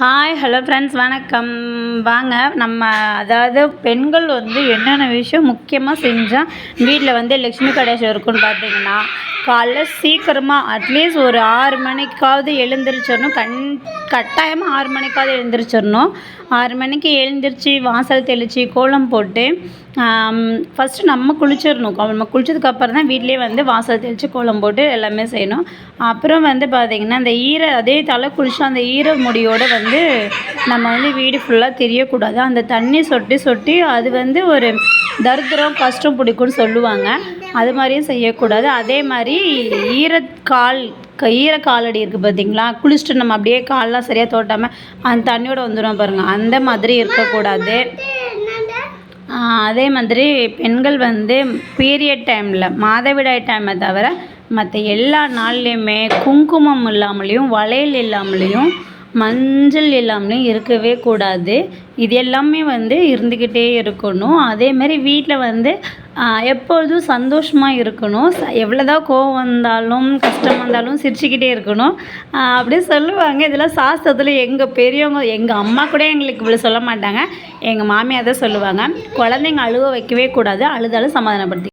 Hi hello friends வணக்கம். வாங்க நம்ம அதாவது பெண்கள் வந்து என்னென்ன விஷயம் முக்கியமாக செஞ்சால் வீட்டில் வந்து லக்ஷ்மி கடாட்சம் இருக்குன்னு பார்த்தீங்கன்னா காலைல சீக்கிரமாக அட்லீஸ்ட் ஒரு ஆறு மணிக்காவது எழுந்திரிச்சிடணும் கண் கட்டாயமாக ஆறு மணிக்காவது எழுந்திரிச்சிடணும் ஆறு மணிக்கு எழுந்திரிச்சு வாசல் தெளித்து கோலம் போட்டு ஃபஸ்ட்டு நம்ம குளிச்சிடணும் நம்ம குளிச்சதுக்கப்புறம் தான் வீட்லேயே வந்து வாசல் தெளித்து கோலம் போட்டு எல்லாமே செய்யணும். அப்புறம் வந்து பார்த்திங்கன்னா அந்த ஈர அதே தலை குளிச்சு அந்த ஈர முடியோடு வந்து நம்ம வந்து வீடு ஃபுல்லாக தெரியக்கூடாது. அந்த தண்ணி சொட்டி சொட்டி அது வந்து ஒரு தரித்திரம் கஷ்டம் பிடிக்கும்னு சொல்லுவாங்க. அது மாதிரியும் செய்யக்கூடாது. அதே மாதிரி ஈரக்கால் க ஈர காலடி இருக்குது பார்த்தீங்களா குளிச்சுட்டு நம்ம அப்படியே கால்லாம் சரியாக தோட்டாமல் அந்த தண்ணியோட வந்துடும் பாருங்கள் அந்த மாதிரி இருக்கக்கூடாது. அதே மாதிரி பெண்கள் வந்து பீரியட் டைமில் மாதவிடாய் டைமை தவிர மற்ற எல்லா நாள்லேயுமே குங்குமம் இல்லாமலேயும் வளையல் இல்லாமலேயும் மஞ்சள் இல்லாமலேயும் இருக்கவே கூடாது. இது எல்லாமே வந்து இருந்துக்கிட்டே இருக்கணும். அதேமாதிரி வீட்டில் வந்து எப்பொழுதும் சந்தோஷமாக இருக்கணும். எவ்வளோ தான் கோவம் வந்தாலும் கஷ்டம் வந்தாலும் சிரிச்சுக்கிட்டே இருக்கணும். அப்படியே சொல்லுவாங்க. இதெல்லாம் சாஸ்திரத்தில் எங்கள் பெரியவங்க எங்கள் அம்மா கூட எங்களுக்கு இவ்வளோ சொல்ல மாட்டாங்க. எங்கள் மாமியார் தான் சொல்லுவாங்க. குழந்தைங்க அழுவ வைக்கவே கூடாது. அழுதாலும் சமாதானப்படுத்தி